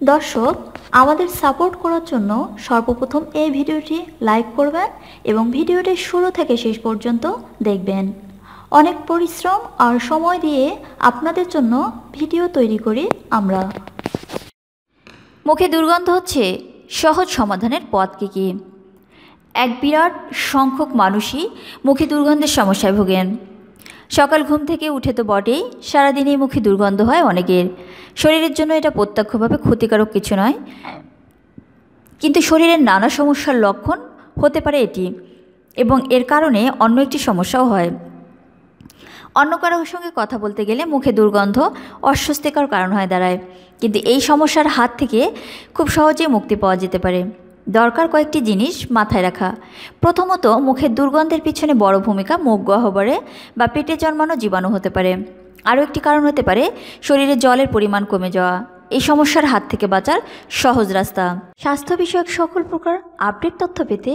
দর্শক, আমাদের সাপোর্ট করার জন্য সর্বপ্রথম এই ভিডিওটি লাইক করবেন এবং ভিডিওটি শুরু থেকে শেষ পর্যন্ত দেখবেন। অনেক পরিশ্রম আর সময় দিয়ে আপনাদের জন্য ভিডিও তৈরি করি আমরা। মুখে দুর্গন্ধ হচ্ছে, সহজ সমাধানের পথ কী কী? এক বিরাট সংখ্যক মানুষই মুখে দুর্গন্ধের সমস্যায় ভোগেন। সকাল ঘুম থেকে উঠে তো বটেই, সারাদিনই মুখে দুর্গন্ধ হয় অনেকের। শরীরের জন্য এটা প্রত্যক্ষভাবে ক্ষতিকারক কিছু নয়। কিন্তু শরীরের নানা সমস্যার লক্ষণ হতে পারে এটি, এবং এর কারণে অন্য একটি সমস্যাও হয়। অন্য কারোর সঙ্গে কথা বলতে গেলে মুখে দুর্গন্ধ অস্বস্তিকর কারণ হয়ে দাঁড়ায়। কিন্তু এই সমস্যার হাত থেকে খুব সহজেই মুক্তি পাওয়া যেতে পারে। দরকার কয়েকটি জিনিস মাথায় রাখা। প্রথমত মুখের দুর্গন্ধের পিছনে বড় ভূমিকা মুখ গহ্বরে বা পেটে জন্মানো জীবাণু হতে পারে। আরও একটি কারণ হতে পারে শরীরে জলের পরিমাণ কমে যাওয়া। এই সমস্যার হাত থেকে বাঁচার সহজ রাস্তা। স্বাস্থ্য বিষয়ক সকল প্রকার আপডেট তথ্য পেতে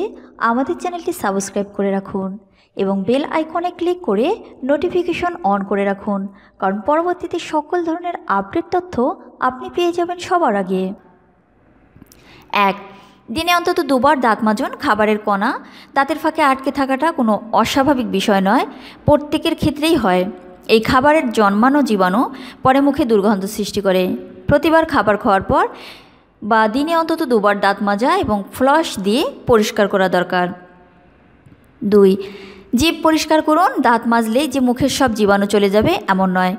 আমাদের চ্যানেলটি সাবস্ক্রাইব করে রাখুন এবং বেল আইকনে ক্লিক করে নোটিফিকেশন অন করে রাখুন, কারণ পরবর্তীতে সকল ধরনের আপডেট তথ্য আপনি পেয়ে যাবেন সবার আগে। এক দিনে অন্তত দুবার দাঁত মাজন খাবারের কণা। দাঁতের ফাঁকে আটকে থাকাটা কোনো অস্বাভাবিক বিষয় নয়, প্রত্যেকের ক্ষেত্রেই হয়। এই খাবারের জন্মানো জীবাণু পরে মুখে দুর্গন্ধ সৃষ্টি করে। প্রতিবার খাবার খাওয়ার পর বা দিনে অন্তত দুবার দাঁত মাজা এবং ফ্লশ দিয়ে পরিষ্কার করা দরকার। দুই জিভ পরিষ্কার করুন, দাঁত মাজলেই যে মুখের সব জীবাণু চলে যাবে এমন নয়।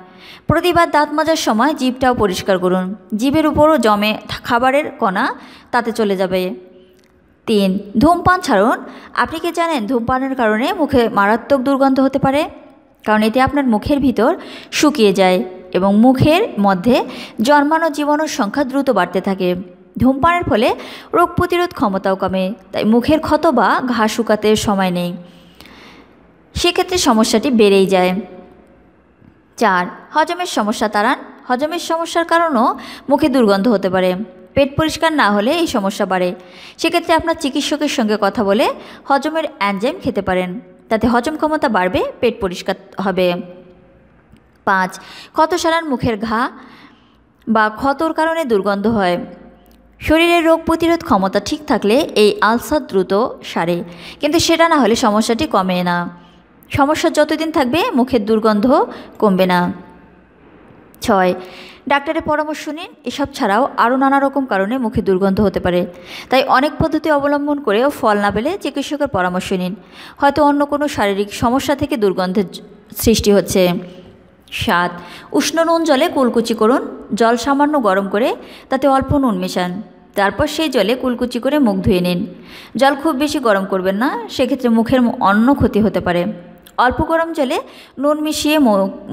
প্রতিবার দাঁত মাজার সময় জিভটাও পরিষ্কার করুন। জিভের উপরও জমে খাবারের কণা তাতে চলে যাবে। তিন, ধূমপান ছাড়ুন। আপনি কি জানেন ধূমপানের কারণে মুখে মারাত্মক দুর্গন্ধ হতে পারে? কারণ এতে আপনার মুখের ভিতর শুকিয়ে যায় এবং মুখের মধ্যে জন্মানো জীবাণুর সংখ্যা দ্রুত বাড়তে থাকে। ধূমপানের ফলে রোগ প্রতিরোধ ক্ষমতাও কমে, তাই মুখের ক্ষত বা ঘা শুকাতে সময় নেই। সেক্ষেত্রে সমস্যাটি বেড়েই যায়। চার, হজমের সমস্যা তাড়ান। হজমের সমস্যার কারণও মুখে দুর্গন্ধ হতে পারে। পেট পরিষ্কার না হলে এই সমস্যা বাড়ে। সেক্ষেত্রে আপনার চিকিৎসকের সঙ্গে কথা বলে হজমের অ্যানজাইম খেতে পারেন। তাতে হজম ক্ষমতা বাড়বে, পেট পরিষ্কার হবে। পাঁচ, ক্ষত সারার মুখের ঘা বা ক্ষতর কারণে দুর্গন্ধ হয়। শরীরের রোগ প্রতিরোধ ক্ষমতা ঠিক থাকলে এই আলসার দ্রুত সারে। কিন্তু সেটা না হলে সমস্যাটি কমে না। সমস্যা যতদিন থাকবে, মুখের দুর্গন্ধ কমবে না। ছয়, ডাক্তারের পরামর্শ নিন। এসব ছাড়াও আরও নানা রকম কারণে মুখে দুর্গন্ধ হতে পারে। তাই অনেক পদ্ধতি অবলম্বন করেও ফল না পেলে চিকিৎসকের পরামর্শ নিন। হয়তো অন্য কোনো শারীরিক সমস্যা থেকে দুর্গন্ধের সৃষ্টি হচ্ছে। সাত, উষ্ণ নুন জলে কুলকুচি করুন। জল সামান্য গরম করে তাতে অল্প নুন মেশান। তারপর সেই জলে কুলকুচি করে মুখ ধুয়ে নিন। জল খুব বেশি গরম করবেন না, সেক্ষেত্রে মুখের অন্য ক্ষতি হতে পারে। অল্প গরম জলে নুন মিশিয়ে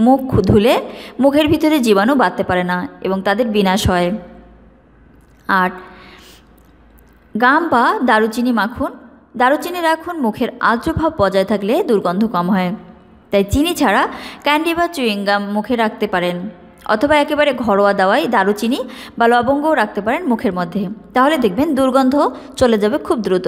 মুখ ধুলে মুখের ভিতরে জীবাণু বাড়তে পারে না এবং তাদের বিনাশ হয়। আট, গাম বা দারুচিনি মাখুন। দারুচিনি রাখুন মুখের আর্দ্রভাব বজায় থাকলে দুর্গন্ধ কম হয়। তাই চিনি ছাড়া ক্যান্ডি বা চুইংগাম মুখে রাখতে পারেন অথবা একেবারে ঘরোয়া দাওয়াই দারুচিনি বা লবঙ্গও রাখতে পারেন মুখের মধ্যে। তাহলে দেখবেন দুর্গন্ধ চলে যাবে খুব দ্রুত।